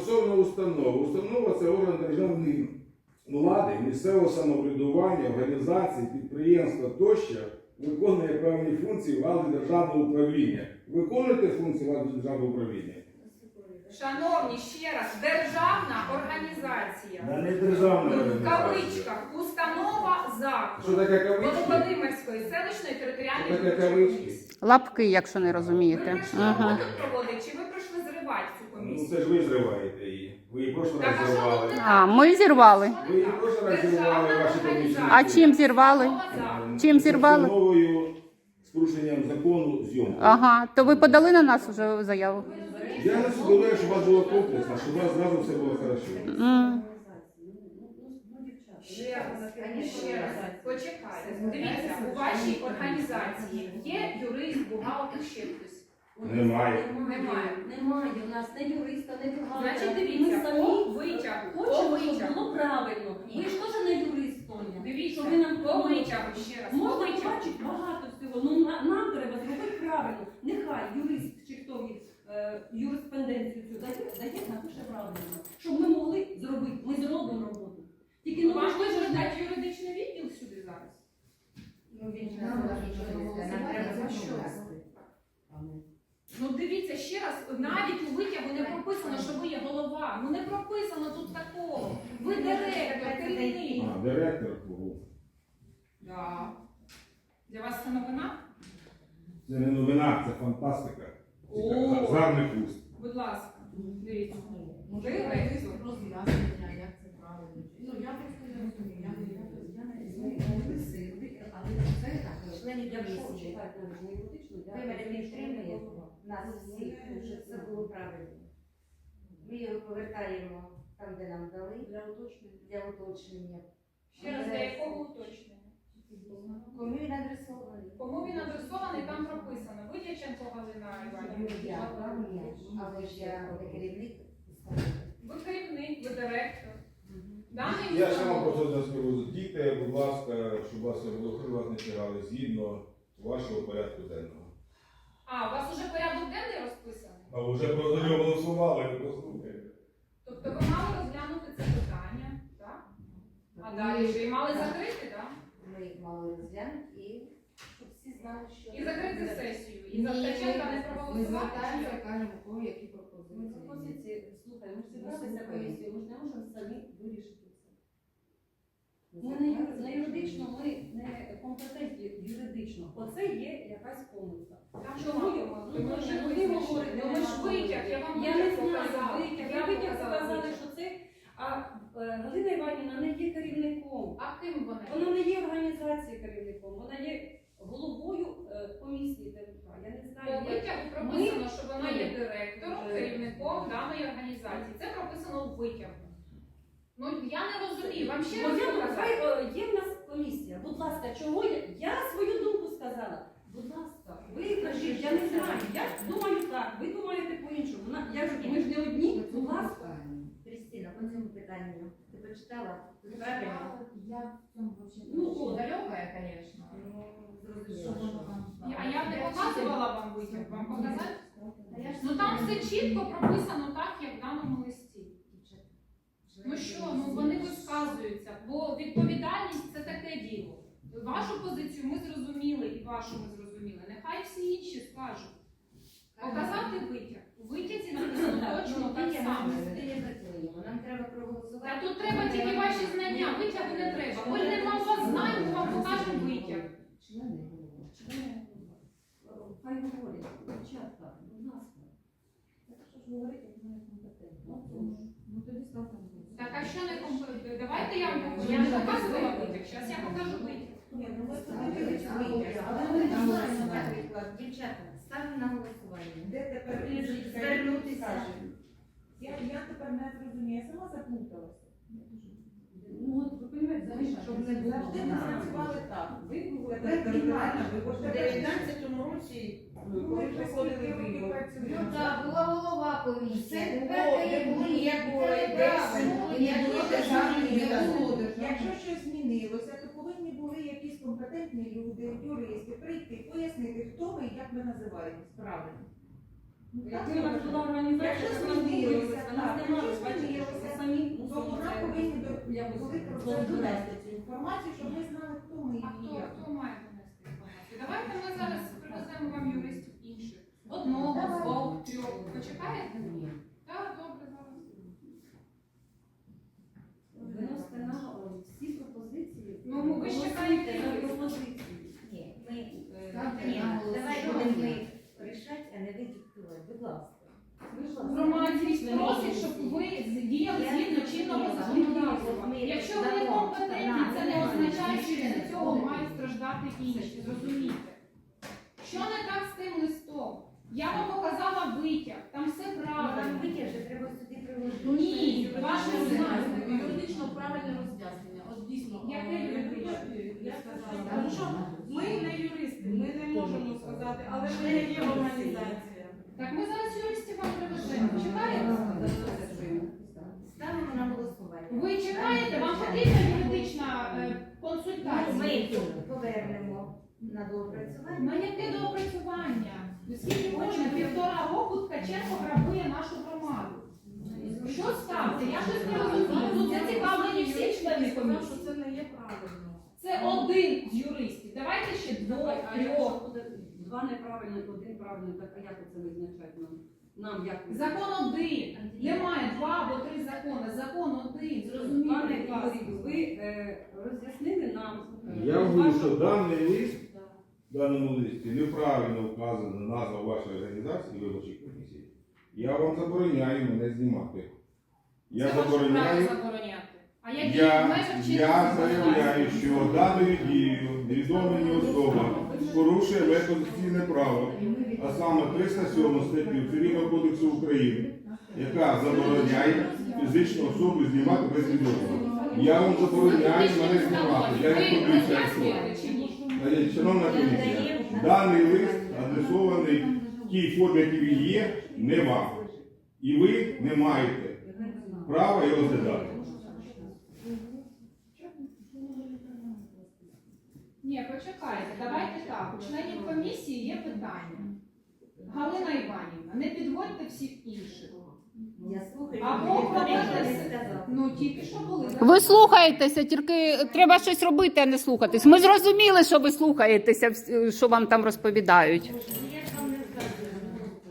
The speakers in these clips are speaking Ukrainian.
стосовно установи. Установа це орган державної влади, місцевого самоврядування, організації, підприємства тощо виконує певні функції влади державного управління. Виконуєте функції влади державного управління? Шановні, ще раз, державна організація. Да не державна В організація. кавичках установа Що заклад таке кавички? Володимирської селищної Що територіальної таке кавички? Лапки, якщо не Ви розумієте. прийшли Ага. роботу проводити, чи ви зривати цю Ну комісію? це ж ви зриваєте її. Ви її прошлий Так, раз а що зривали. тут не А, ми зірвали. Ви її прошлий раз зірвали ваші комісії. А чим зірвали? Установа. Чим зірвали? Установою з порушенням закону зйомки. Ага, то ви подали на нас вже заяву? Я не судовую, щоб у вас було комплексно, щоб у вас зразу все було хорошо. М. Ще раз, ще раз, почекайте. Дивіться, у вашій організації є юрист, бухгалтер, ще хтось. Немає. Немає. Немає у нас не юриста, не бухгалтера. Значить, Ми самі по витягу, по хочемо, щоб витягу. було правильно. Ви ж теж не юрист, Тоня. Дивіться, Що ви нам по витягу, ще раз, по Можна витягу. побачити багато всього. Ну на- нам треба зробити правильно. Нехай юрист чи хто він е, юриспенденцію цю дає, дає напише правильно. Щоб ми могли зробити. Ми зробимо роботу. Тільки ну ви Вам ж теж можна не дати юридичний відділ сюди зараз? Ну, він ж нам нам треба За що? закласти. Ну дивіться ще раз, навіть у витягу не прописано, що ви є голова. Ну не прописано тут такого. Ви директор, керівник. А, директор. Ого. Да. Для вас це новина? Це не новина, це фантастика. О. З гарних. Будь ласка, дивіться. Може, Директор. якесь роз'яснення, як це правильно. Ну, я просто не розумію. Я не я не лисити, але це так. Членів Якщо комісії. не юридично, я Ви мене підтримуєте? Нас всіх, щоб це було правильно. Ми його повертаємо там, де нам дали, для уточнення. для уточнення. Ще раз, для якого уточнення? Кому він адресований? Кому він адресований, там прописано. Видяченко Галина Іванівна. Я, але ж я керівник. Ви керівник, ви директор. Даний Я ще вам установ- просто скажу, дійте, будь ласка, щоб вас було, щоб вас не чигали згідно вашого порядку денного. А, у вас уже порядок денний розписаний? А ви вже про за нього голосували, ви послухайте. Тобто ви мали розглянути це питання, так? А далі ж і мали закрити, так? Ми їх мали розглянути і щоб всі знали, що... І закрити сесію. І за Ткаченка не Ми проголосувати. звертаємося, кажемо, кого які Ми пропозиції. пропозиції, слухай, ми ж зібралися комісію, ми ж не можемо самі вирішити. Ми не, юр- не юридично, ми не компетентні юридично. Оце є якась помилка. Чому його? Ну, ви вже ви говорите, ви ж витяг, я вам Я не витяг знаю, показала. витяг, Я витяг витяг. що це, а е, Галина Іванівна не є керівником. А ким вони? Вона не є організацією керівником, вона є головою е, комісії ТМК. Я не По знаю, як витягу прописано, що вона є директором, керівником даної організації. Це прописано у витягу. Ну я не розумію. Вам ще раз Моя хай е, є в нас комісія. Будь ласка, чого я? Я свою думку сказала. Будь ласка, ви кажіть, я не знаю. Я думаю так, ви думаєте по-іншому. Вона- Я ж ми ж не одні. Будь ласка. Кристина, по цьому питанню ти почитала? Правильно? Я в цьому Ну, ну, от. далекая, конечно. Ну, Що воно там. А я не показувала вам витяг. Вам показати? Я Ну там все чітко прописано так, як в даному листі. Ну що, ну вони висказуються, бо відповідальність це таке діло. Вашу позицію ми зрозуміли і вашу ми зрозуміли. Нехай всі інші скажуть. Показати витяг. У витязі написано точно так само. Нам треба проголосувати. Та тут треба тільки ваші знання, витягу не треба. Хоч нема у вас знань, ми вам покажемо витяг. Члени голови. Члени, е, Хай говорять, дівчатка, будь ласка. Так що ж говорити, як мене компетентно? Ну тоді ставте. Так що не компетентно? Давайте я вам покажу. Я не показувала витяг, зараз я покажу витяг. Ні, ну ви витяг, але ми не знаємо, наприклад, дівчата, ставимо на голосування. Де тепер Звернутися. Я, я тепер не зрозумію, я сама заплуталася. Ну от ви розумієте, Знаєш, щоб не було. Завжди ми працювали так. Ви говорите, Тепер приймальна У виборча 19-му році, коли приходили вибори, Ну так, була голова комісії. все було, були, як було, Це не було якщо щось змінилося, то повинні були якісь компетентні люди, юристи, прийти, пояснити, хто ми і як ми називаємось правильно. Ну, якщо змінилося, то вона повинні про це донести цю інформацію, щоб ми знали, хто ми і Давайте ми зараз привеземо вам юристів інших. Одного, двох, трьох. Почекаєте? Так, добре. Будь ласка. Ласка. Громадськість просить, щоб ви діяли згідно чинного законодавства. Якщо ви не компетентні, це не означає, що від цього мають страждати інші. Зрозумійте. Що не так з тим листом? Я вам показала витяг, там все Ну, правильно. витяг же треба сюди приложити. Ні, ваше знання. Юридично правильне роз'яснення. От дійсно. Яке е, юридичне? Я сказала, тому що ми не юристи, ми не можемо сказати, але ми є організація. Так ми зараз юристів вам привеземо. Чекаєте? Ставимо на голосування. Ви чекаєте? Вам потрібна юридична е, Ну, консультація? Ми повернемо на доопрацювання. На яке доопрацювання? Скільки можна? Півтора року Ткаченко грабує нашу громаду. Що ставте? Я щось не розумію. Тут зацікавлені всі члени комісії. що це не є правильно. Це один з юристів. Давайте ще двох, трьох. Два неправильних, один правильний, так а як це визначати нам? Нам як Закон один. Немає два або три закони. Закон один. Пане Зрозумійте, будь ласка. Ігорю, ви е, роз'яснили нам. е, Я говорю, вашу- що даний лист в даному листі неправильно вказана назва вашої організації виборчої комісії. Я вам забороняю мене знімати. Я Це ваше право забороняю. забороняти. А в Я, я заявляю, що даною дією невідома мені особа порушує моє право, а саме 307 статтю Цивільного кодексу України, яка забороняє фізичну особу знімати без відома. Я вам забороняю мене знімати. Я не ні? Значить, Шановна комісія, даний лист адресований в тій формі, якій він є, не вам. І ви не маєте права його розглядати. Ні, почекайте, давайте так. У членів комісії є питання. Галина Іванівна, не підводьте всіх інших. Я слухаю, Або. Ну тільки що були. Ви слухаєтеся, тільки треба щось робити, а не слухатись. Ми зрозуміли, що ви слухаєтеся, що вам там розповідають. Я ж вам не вказую,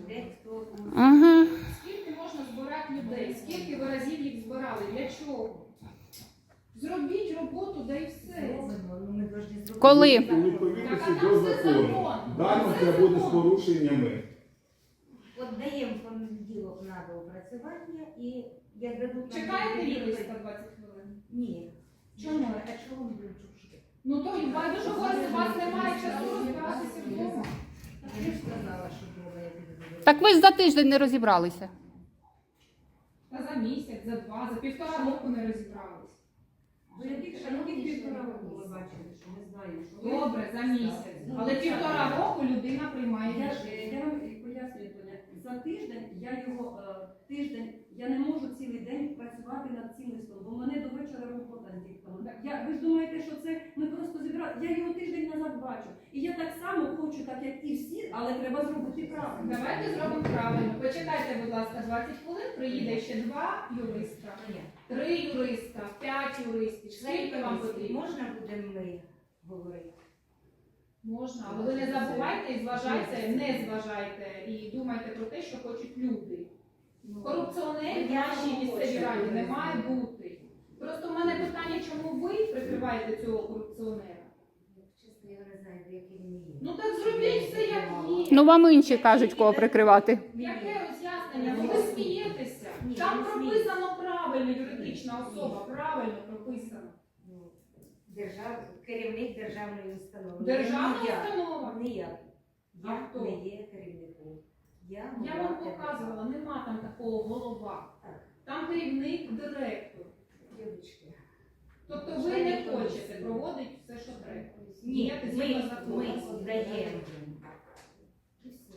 де хто. Угу. Скільки можна збирати людей? Скільки ви разів їх збирали? Для чого? Зробіть роботу, да і все. Ну. Коли? У відповідності Так, а там до все закону. закон. Дано Це буде з закон. порушеннями. От даємо понеділок на доопрацювання і як дадуть нам Чекаєте відповідь- юриста 20 хвилин? Ні. Чому? А чого ми будемо чути? Ну то і байдуже, у вас, у вас немає часу розбиратися вдома. Я ж сказала, що дома я до Так ви ж за тиждень не розібралися. Та за місяць, за два, за півтора року не розібрались. Ви яких а півтора року ми бачили, що ми знаємо, що ви- Добре, за місяць. Але півтора року людина приймає Я, рішення. е, я вам пояснюю, Тоня, за тиждень я його е, тиждень, я не можу цілий день працювати над цим листом, бо в мене до вечора робота з дітками. Я, ви ж думаєте, що це ми просто зібрали. Я його тиждень назад бачу. І я так само хочу, так як і всі, але треба зробити правильно. Давайте зробимо правильно. Почекайте, будь ласка, 20 хвилин. Приїде ще два юриста. Три юриста, п'ять юристів. Скільки вам потрібно? Можна будемо ми говорити? Можна, але ви не забувайте і зважайте, не зважайте і думайте про те, що хочуть люди. Корупціонерів в нашій місцевій раді не має бути. Просто в мене питання, чому ви прикриваєте цього корупціонера? Чесно, я не знаю, який він є. Ну так зробіть все як є. Ну вам інші кажуть, кого прикривати. Яке роз'яснення? Ну ви смієтеся. Там прописано правильно юридична особа, правильно прописано. Ну, Держав... Керівник державної установи. Державна Не я. установа. Не я. А Я хто? не є керівником. Я, Я вам показувала, нема там такого голова. Так. Там керівник, директор. Дівчатки. Тобто ви не хочете проводити все, що треба. Ні, згідно ми, закону. ми даємо. І все.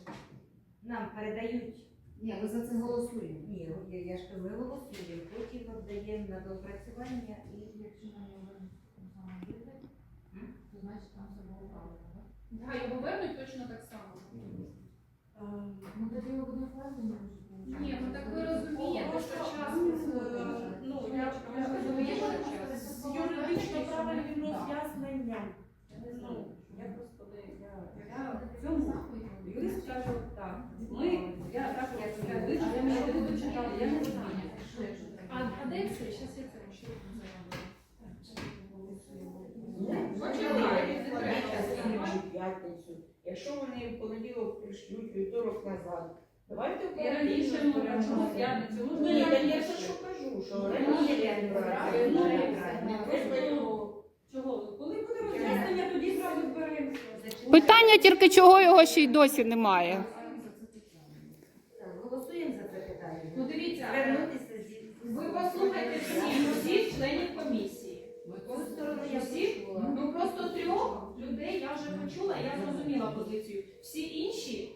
Нам передають. Ні, ми за це голосуємо. Ні, я, я ж кажу, ми голосуємо, потім віддаємо на доопрацювання і Якщо нам його вірити, то значить там все було правильно, так? Да, його вернуть точно так само. Ну тоді ми будемо впевнені. Ні, ну так ви розумієте, що час Е, Ну, я, розумію, що час? з юридично правильним цьому юрист каже, так, ми, я так як я ви я не дочитала, я не знаю. А де це? Зараз я це ще ну, ну, п'ятницю. Якщо вони в понеділок прийшлють, вівторок назад, давайте в раніше чому. Ну, я не що кажу, що ну, раніше я не Чого? Питання тільки чого його ще й досі немає. Так, Голосуємо за це питання. Ну дивіться, Звернутися зі ви послухайте всі, всіх членів комісії. Цю сторону я Всі? почула. Ну просто трьох людей я вже почула, я зрозуміла позицію. Всі інші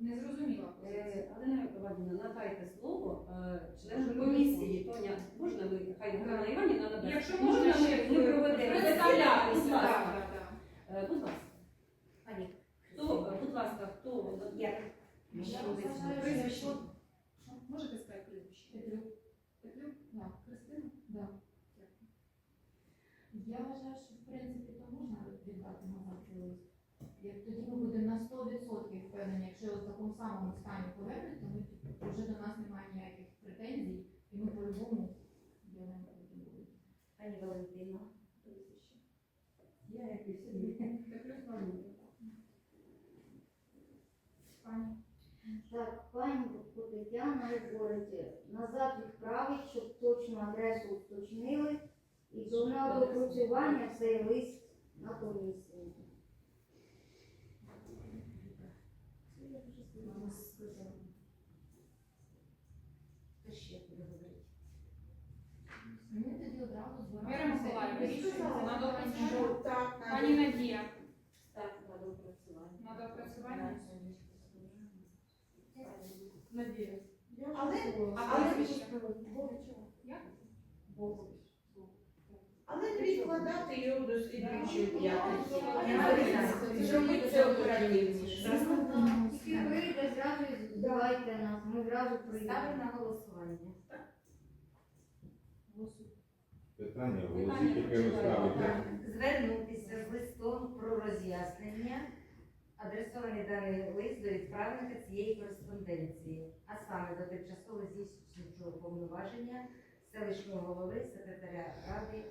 не зрозуміла позицію. Е, Галина Іванівна, надайте слово е, члену комісії. Тоня, можна ви, хай Галина Іванівна надасть? Якщо можна, ми, ми проведемо. представлятися. Будь ласка. Так, так, так. Е, Будь ласка. Пані, Хто, е, будь ласка, хто? я Я вважаю, Прізвище. що- Що? Можете сказати прізвище? Петлюк. Петлюк? Да. Христина? Да. Я вважаю, що в принципі то можна віддати назад цей лист. Як тоді ми будемо на 100% впевнені, якщо його в такому самому стані повернуть, то ми типу, вже до нас немає ніяких претензій, і ми по-любому ділимо будемо. пані Валентина. Я якийсь. Петлюк Валерія. Пані. Так, пані Тетяна говорить, назад відправить, щоб точну адресу уточнили і до доопрацювання цей лист на комісії. Ми тоді одразу Вера Миколаївна, збираємося. на доопрацювання? Пані Надія. Так, на доопрацювання. На доопрацювання? Надія. Але, але, але відкладати його до слідуючої п'ятниці. Зробити це оперативніше. Тільки прийде, зразу здавайте нас, ми зразу прийдемо. На голосування. Питання голосіть, яке ви ставите. Звернутися з листом про роз'яснення, адресований даний лист до відправника цієї кореспонденції, а саме до тимчасово здійснюючого повноваження селищного голови, секретаря ради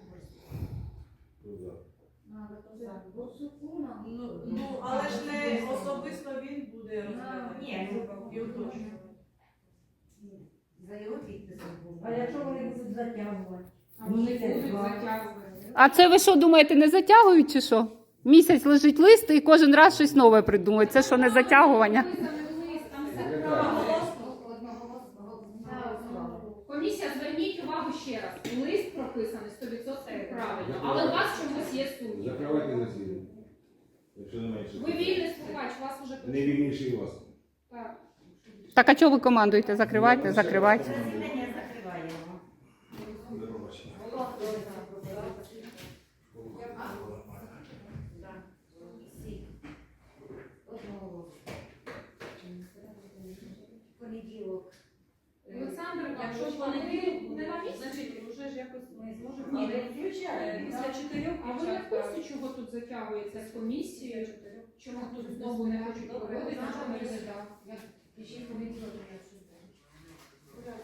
казати, Борсуку. Ну, ну, але ж не особисто він буде розглядати. Ні, ну, І уточнювати. За його підписом був. А якщо вони будуть затягувати? А вони будуть затягувати. А це ви що думаєте, не затягують чи що? Місяць лежить лист і кожен раз щось нове придумують. Це що не затягування? Комісія, зверніть увагу ще раз. Лист прописаний 100% правильно, але у вас чомусь є сумнів. Закривайте засідання. Якщо не менше. Ви вільний слухач, вас уже Не вільніший вас. Так. Так а чого ви командуєте? Закривайте, закривайте. Засідання закриваємо. До побачення. Всі. Одноголосно. Понеділок. Олександр, Якщо якщо в понеділок буде на місці, значить вже ж якось ми зможемо. Ні, Але не включаємо. е, після чотирьох а ви не в курсі, чого тут затягується з комісією? Чому тут знову не хочуть проводити не понеділок я щось дам. Чотирьох,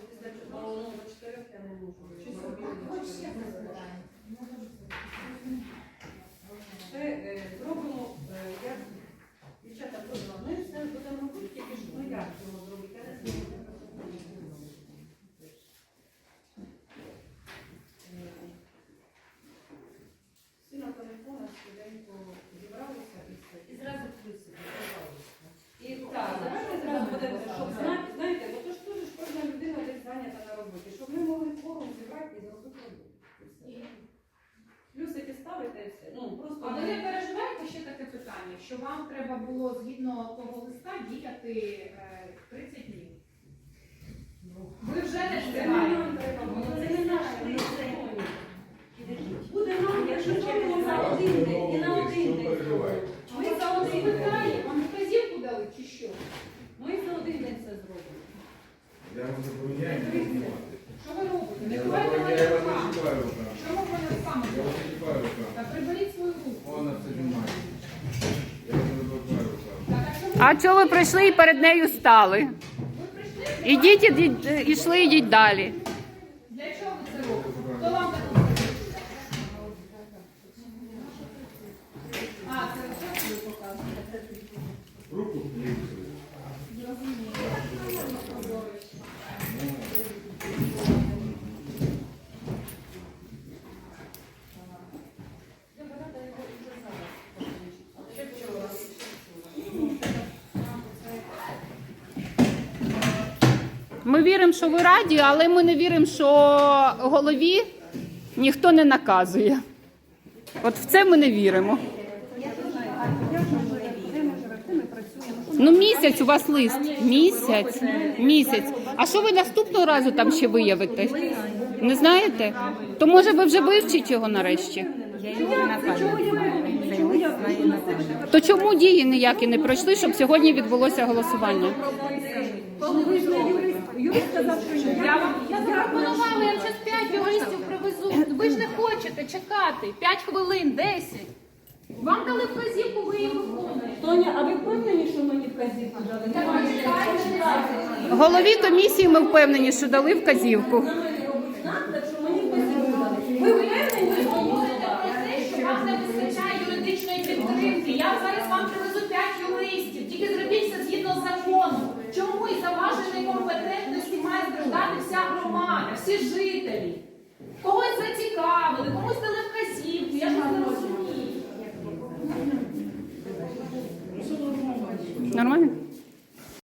ну, до чотирьох я не можу. Ну, Це е, зробимо, е, як дівчата просила, ми все будемо робити, тільки ж ну як цього зробити, я не знаю. Е, Всі на телефонах швиденько зібралися і все. І зразу плюси, пожалуйста. І так, давайте зразу будемо, щоб знати, знаєте, бо то ж теж ж кожна людина десь зайнята на роботі, щоб ми могли форум зібрати і зробити роботу. І все. Плюсики ставите і все. Ну, просто А ви не переживайте ще таке питання, що вам треба було згідно того листа діяти е, 30 днів. Ви вже не Це не нам встигаєте. треба було, це не наше, Ми не це- законні. Підождіть. Зробимо за один день і на один що день. Ми за один Питає, день. вам вказівку дали чи що? Ми за один день це зробимо. Я вам забороняю не знімати. Що ви робите? Не ховайте мене руками. Чому ви мене руками? Я вас не чіпаю руками. Та приберіть свою руку. Вона це знімає. Я вас не чіпаю руками. А чого ви прийшли і перед нею стали? ви прийшли? Ідіть, ідіть, ішли, ідіть далі. Для чого ви це робите? Хто вам таку А, це вже ви показуєте. Руку Ми віримо, що ви раді, але ми не віримо, що голові ніхто не наказує. От в це ми не віримо. Ну, місяць у вас лист. Місяць. Місяць. А що ви наступного разу там ще виявите? Не знаєте? То може ви вже вивчите його нарешті? То чому дії ніякі не пройшли, щоб сьогодні відбулося голосування? Я вам я запропонувала, я зараз 5 юристів привезу. Ви ж не хочете чекати. 5 хвилин, 10. Вам дали вказівку, ви її виконуєте. Тоня, а ви впевнені, що мені вказівку дали? Чекаєте. Голові комісії ми впевнені, що дали вказівку. На мене робить знак, що мені вказівку дали. Ви впевнені, Ви що говорите про те, що вам не вистачає юридичної підтримки. Я зараз вам привезу 5 юристів. Тільки зробіть це згідно закону. Чому і за вашої некомпетентності має страждати вся громада, всі жителі? Когось зацікавили, Нормально?